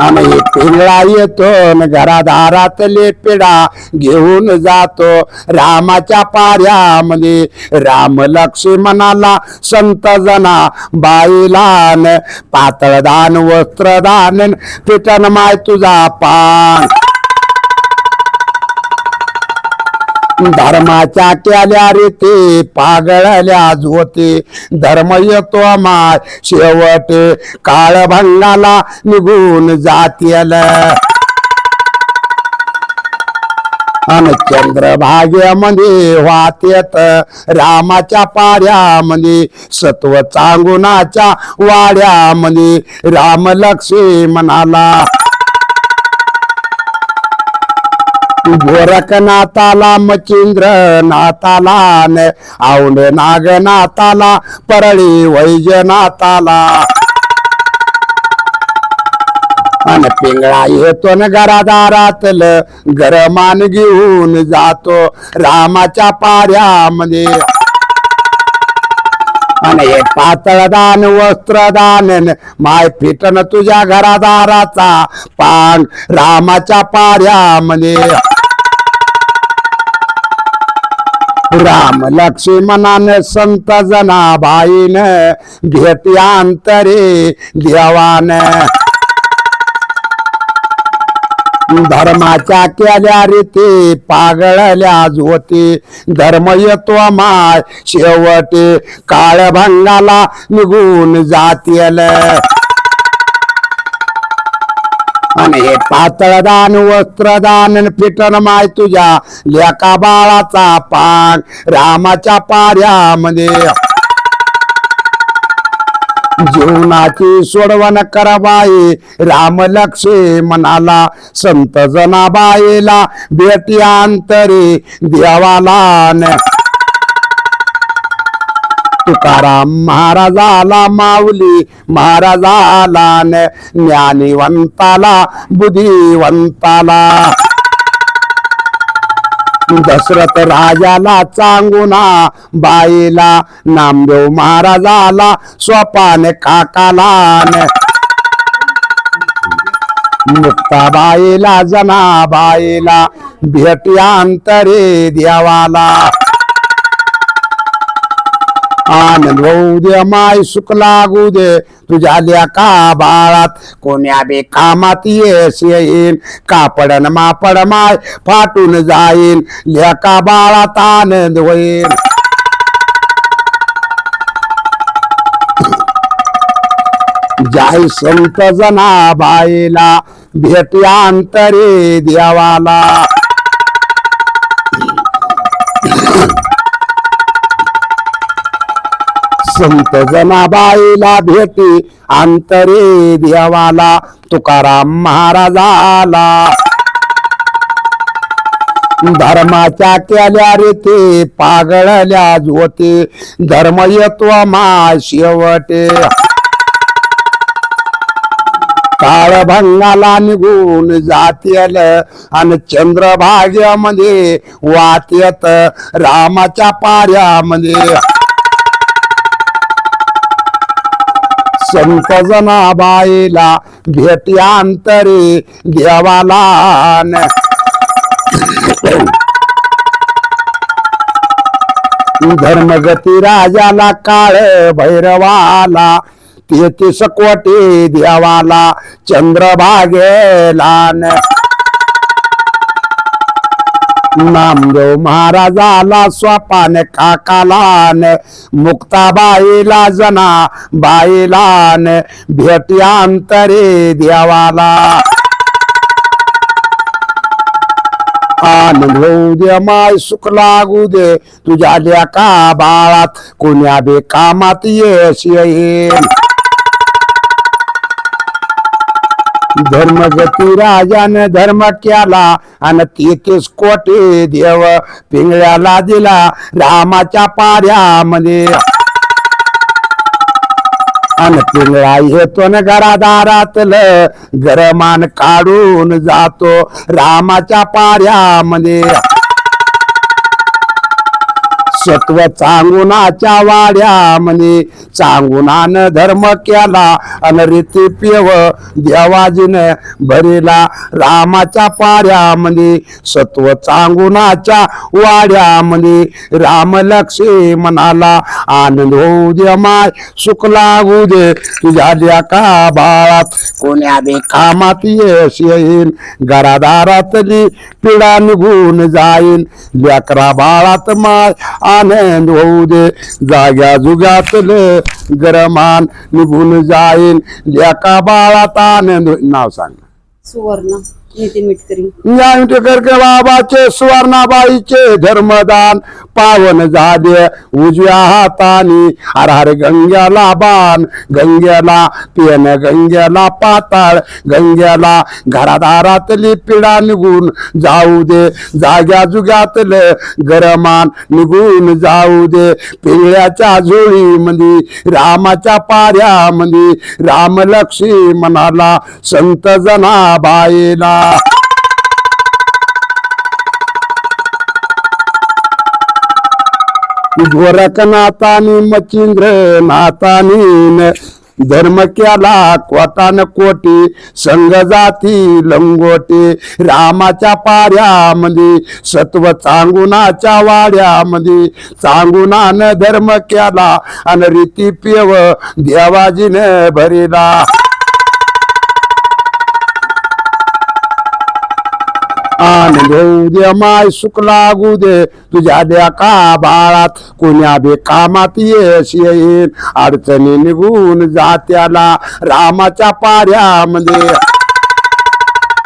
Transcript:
आणि पिल्ला येतो न घरादारातले पिढा घेऊन जातो. रामाच्या पाऱ्यामध्ये राम लक्ष्मणाला संत जना बाईलान पातळदान वस्त्रदान पिटन माय तुझा पान. धर्माच्या केल्या रीती पागळल्या होते धर्म येतो माय शेवट काळभंगाला निघून जातील. अन चंद्रभागेमध्ये वातेत रामाच्या पाऱ्यामध्ये सत्व चांगुणाच्या वाड्यामध्ये. राम लक्ष्मी म्हणाला भोरकनाथाला मचिंद्र नाताला न औंड नाग नाताला परळी वैजनाथाला. अन पिंगळा येतो न घरादारातल गरमान घेऊन जातो रामाच्या पाऱ्यामध्ये. आणि हे पातळदान वस्त्रदान न माय फिटन तुझ्या घरादाराचा पांग रामाच्या पाऱ्यामध्ये. राम लक्ष्मणान संत जनाबाईन भेट्यांतरे देवान. धर्माच्या केल्या रीती पागळल्या होती धर्म येतो माय शेवटे काळभंगाला निघून जातील. आणि हे पातळदान वस्त्रदान फिटन माय तुझ्या. लेका बाळाचा पान रामाच्या पाऱ्यामध्ये. जीवनाची सोडवण करबाई. राम लक्ष्मी म्हणाला संत जनाबाईला भेटी अंतरी देवाला तुकाराम महाराजाला माऊली महाराजाला न ज्ञानीवंताला बुद्धिवंताला. दशरथ राजाला चांगुना बाईला नामदेव महाराजाला स्वपान काकाला मुक्ताबाईला जनाबाईला अंतरे देवाला. आनंद होऊ दे माय सुख लागू दे. तुझ्या लेका बाळात? कोण्या बे कामात येस येईन. कापडन मापड माय फाटून जाईन. लेका बाळात आनंद होईल जाय संत जना बाईला भेटी अंतरे देवाला. संत जनाबाईला भेटी. अंतरे देवाला तुकाराम महाराजाला. धर्माच्या केल्या रीती पागळल्या होते धर्म येतो मा शेवटे. काळभंगाला निघून जातील आणि चंद्रभाग्यामध्ये वात्यत रामाच्या पाऱ्यामध्ये. संत जनाबाईला भेटी अंतरे देवाला धर्मगती राजाला काळ भैरवाला तेहतीस कोटी देवाला चंद्रभागेला नामदेव महाराजाला स्वपान काकालान मुक्ताबाईला जना बाईलान भेटी देवाला. आनंद होऊ दे माय सुख लागू दे तुझ्या लेका बाळात कोण्या बे कामात यश येईल धर्मगती राजाने धर्म केला आणि तेहतीस कोटी देव पिंगळ्याला दिला रामाच्या पाऱ्यामध्ये. आणि पिंगळा येतो न घरादारातल गरमान काढून जातो रामाच्या पाऱ्यामध्ये. सत्व चांगुनाच्या वाड्यामध्ये चांगुनानं धर्म केला अन रीती पेव देवाजीनं भरिला रामाच्या पाऱ्यामध्ये सत्व चांगुनाच्या वाड्यामध्ये राम लक्ष्मी म्हणाला आनंद होऊ दे माय सुख लागू दे. तुझ्या लेका बाळात कोण्या दे कामात यश येईल घरादारातली पिढा निघून जाईल लेकरा बाळात माय आनंद होऊ दे जाग्या जुग्यातलं गरमान निघून जाईल लेका बाळात आनंद होईल. नाव सांग. सुवर्ण. नितीन मिटकरी. बाबाचे सुवर्णाबाईचे धर्मदान पावन झाले. उजव्या हातानी हर हर गंग्याला बाण गंग्याला पेन गंग्याला पाताळ गंग्याला घरादारातली पिढा निघून जाऊ दे. जाग्या जुग्यातलं गरमान निघून जाऊ दे. पिंगळ्याच्या झोळीमध्ये रामाच्या पाऱ्यामध्ये रामलक्ष्मी म्हणाला संत जनाबाईला गोरखनाथानी मचिंद्र नाथानी धर्म केला कोटान कोटी संग जाती लंगोटी रामाच्या पाऱ्यामध्ये सत्व चांगुनाच्या वाड्यामध्ये चांगुनानं धर्म केला आणि रीती पेव देवाजीने भरिला. होऊ दे माय सुख लागू दे. तुझ्या द्या का बाळात? कोण्या बे कामात यश येईल अडचणी निघून जात्याला रामाच्या पाऱ्यामध्ये.